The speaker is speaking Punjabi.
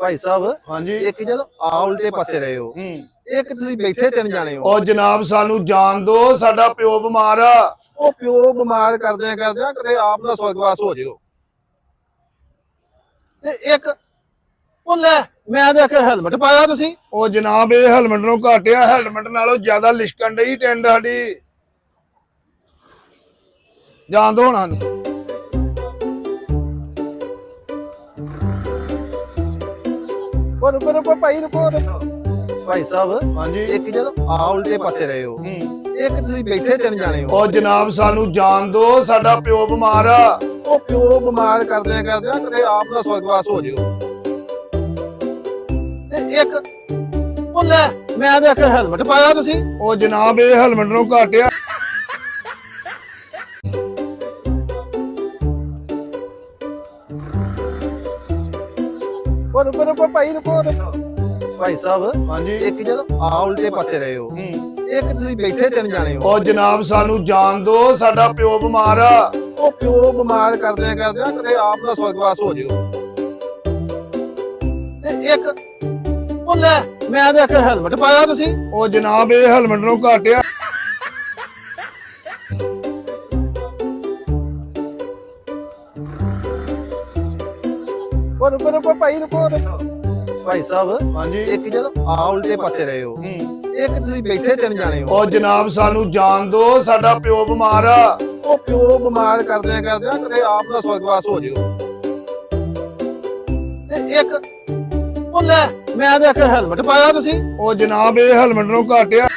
ਭਾਈ ਸਾਹਿਬ ਹਾਂਜੀ। ਇੱਕ ਜਦੋਂ ਆ ਉਲਟੇ ਪਾਸੇ ਰਹੇ ਹੋ ਇੱਕ ਤੁਸੀਂ ਬੈਠੇ ਤਿੰਨ ਜਾਣੇ ਹੋ? ਉਹ ਜਨਾਬ ਸਾਨੂੰ ਜਾਣ ਦਿਓ ਸਾਡਾ ਪਿਓ ਬਿਮਾਰ ਆ। ਉਹ ਪਿਓ ਬਿਮਾਰ ਕਰਦਿਆਂ ਕਰਦਿਆਂ ਕਦੇ ਆਪ ਦਾ ਸਵਰਗਵਾਸ ਹੋ ਜਿਓ। ਤੇ ਇੱਕ ਉਹ ਲੈ ਮੈਂ ਦੇਖ ਹੈਲਮਟ ਪਾਇਆ ਤੁਸੀਂ। ਉਹ ਜਨਾਬ ਇਹ ਹੈਲਮਟ ਨੂੰ ਘਾਟਿਆ ਹੈਲਮਟ ਨਾਲੋਂ ਜ਼ਿਆਦਾ ਲਿਸ਼ਕਣ ਡਈ ਟੈਂਡ ਸਾਡੀ। ਜਾਣ ਦਿਓ ਹੁਣ ਸਾਨੂੰ। ਉਹ ਰੁਕੋ ਰੁਕੋ ਭਾਈ ਰੁਕੋ ਰੁਕੋ। ਭਾਈ ਸਾਹਿਬ ਹਾਂਜੀ। ਇੱਕ ਜਦੋਂ ਆ ਉਲਟੇ ਪਾਸੇ ਰਹੇ ਹੋ। ਇੱਕ ਤੁਸੀਂ ਬੈਠੇ ਤਿੰਨ ਜਾਣੇ ਹੋ। ਉਹ ਜਨਾਬ ਸਾਨੂੰ ਜਾਣ ਦਿਓ ਸਾਡਾ ਪਿਓ ਬਿਮਾਰ ਆ। ਉਹ ਪਿਓ ਬਿਮਾਰ ਕਰਦਿਆਂ ਕਰਦਿਆਂ ਕਦੇ ਆਪ ਦਾ ਸਵਰਗਵਾਸ ਹੋ ਜਿਓ। ਤੇ ਇੱਕ ਉਹ ਲੈ ਮੈਂ ਦੇਖ ਹੈਲਮਟ ਪਾਇਆ ਤੁਸੀਂ। ਉਹ ਜਨਾਬ ਇਹ ਹੈਲਮਟ ਨੂੰ ਘਾਟਿਆ। ਉਹ ਰੁਕੋ ਰੁਕੋ ਭਾਈ ਰੁਕੋ ਰੁਕੋ। ਭਾਈ ਸਾਹਿਬ ਹਾਂਜੀ। ਇੱਕ ਜਦੋਂ ਆ ਉਲਟੇ ਪਾਸੇ ਰਹੇ ਹੋ ਇੱਕ ਤੁਸੀਂ ਬੈਠੇ ਤਿੰਨ ਜਾਣੇ ਹੋ। ਉਹ ਜਨਾਬ ਸਾਨੂੰ ਜਾਣ ਦਿਓ ਸਾਡਾ ਪਿਓ ਬਿਮਾਰ ਆ। ਉਹ ਪਿਓ ਬਿਮਾਰ ਕਰਦਿਆਂ ਕਰਦਿਆਂ ਕਦੇ ਆਪ ਦਾ ਸਵਰਗਵਾਸ ਹੋ ਜਿਓ। ਤੇ ਇੱਕ ਉਹ ਲੈ ਮੈਂ ਦੇਖ ਹੈਲਮਟ ਪਾਇਆ ਤੁਸੀਂ। ਉਹ ਜਨਾਬ ਇਹ ਹੈਲਮਟ ਨੂੰ ਘਾਟਿਆ। ਉਹ ਰੁਕੋ ਰੁਕੋ ਭਾਈ ਰੁਕੋ ਰੁਕੋ ਭਾਈ ਸਾਹਿਬ ਹਾਂਜੀ। ਇੱਕ ਜਦੋਂ ਆ ਉਲਟੇ ਪਾਸੇ ਰਹੇ ਹੋ ਇੱਕ ਤੁਸੀਂ ਬੈਠੇ ਤਿੰਨ ਜਾਣੇ ਹੋ। ਉਹ ਜਨਾਬ ਸਾਨੂੰ ਜਾਣ ਦਿਓ ਸਾਡਾ ਪਿਓ ਬਿਮਾਰ ਆ। ਉਹ ਪਿਓ ਬਿਮਾਰ ਕਰਦਿਆਂ ਕਰਦਿਆਂ ਕਦੇ ਆਪ ਦਾ ਸਵਰਗਵਾਸ ਹੋ ਜਿਓ। ਤੇ ਇੱਕ ਉਹ ਲੈ ਮੈਂ ਦੇਖ ਹੈਲਮਟ ਪਾਇਆ ਤੁਸੀਂ। ਉਹ ਜਨਾਬ ਇਹ ਹੈਲਮਟ ਨੂੰ ਘਾਟਿਆ।